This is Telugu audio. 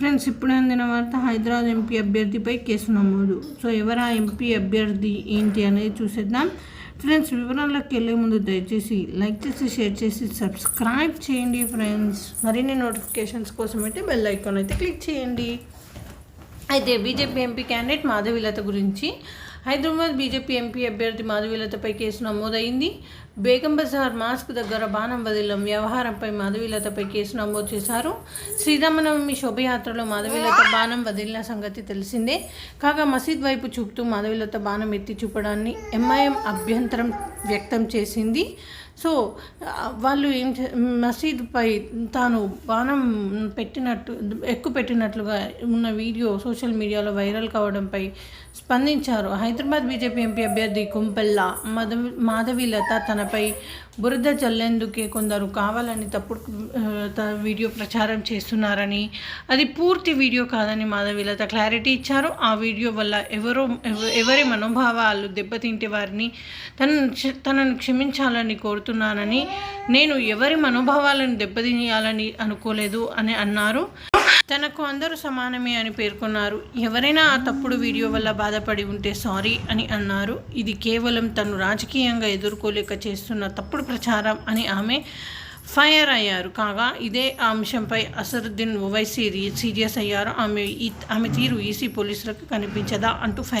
ఫ్రెండ్స్ ఇప్పుడైన అందిన వార్త హైదరాబాద్ ఎంపీ అభ్యర్థిపై కేసు నమోదు. సో ఎవరా ఎంపీ అభ్యర్థి ఏంటి అనేది చూసేద్దాం. ఫ్రెండ్స్ వివరాల్లోకి వెళ్ళే ముందు దయచేసి లైక్ చేసి షేర్ చేసి సబ్స్క్రైబ్ చేయండి ఫ్రెండ్స్. మరిన్ని నోటిఫికేషన్స్ కోసం అయితే బెల్ ఐకాన్ అయితే క్లిక్ చేయండి. అయితే బీజేపీ ఎంపీ క్యాండిడేట్ మాధవీలత గురించి హైదరాబాద్ బీజేపీ ఎంపీ అభ్యర్థి మాధవీలతపై కేసు నమోదైంది. బేగం బజార్ మాస్క్ దగ్గర బాణం వదిలం వ్యవహారంపై మాధవీలతపై కేసు నమోదు చేశారు. శ్రీరామనవమి శోభయాత్రలో మాధవీలత బాణం వదిలిన సంగతి తెలిసిందే. కాగా మసీద్ వైపు చూపుతూ మాధవీలత బాణం ఎత్తి చూపడాన్ని ఎంఐఎం అభ్యంతరం వ్యక్తం చేసింది. సో వాళ్ళు ఏం చే మసీదుపై తాను బాణం పెట్టినట్టు ఎక్కువ పెట్టినట్లుగా ఉన్న వీడియో సోషల్ మీడియాలో వైరల్ కావడంపై స్పందించారు. హైదరాబాద్ బీజేపీ ఎంపీ అభ్యర్థి కుంపెల్ల మాధవి మాధవీలత తనపై బురద చల్లేందుకే కొందరు కావాలని తప్పుడు వీడియో ప్రచారం చేస్తున్నారని అది పూర్తి వీడియో కాదని మాధవీలత క్లారిటీ ఇచ్చారు. ఆ వీడియో వల్ల ఎవరో ఎవరి మనోభావాలు దెబ్బతింటే వారిని తన తనను క్షమించాలని కోరుతున్నానని నేను ఎవరి మనోభావాలను దెబ్బతీయాలని అనుకోలేదు అని అన్నారు. తనకు అందరూ సమానమే అని పేర్కొన్నారు. ఎవరైనా ఆ తప్పుడు వీడియో వల్ల బాధపడి ఉంటే సారీ అని అన్నారు. ఇది కేవలం తను రాజకీయంగా ఎదుర్కోలేక చేస్తున్న తప్పుడు ప్రచారం అని ఆమె ఫైర్ అయ్యారు. కాగా ఇదే అంశంపై అసరుద్దీన్ ఓవైసీ సీరియస్ అయ్యారు. ఆమె ఈ ఆమె తీరు ఈసీ పోలీసులకు కనిపించదా అంటూ ఫైర్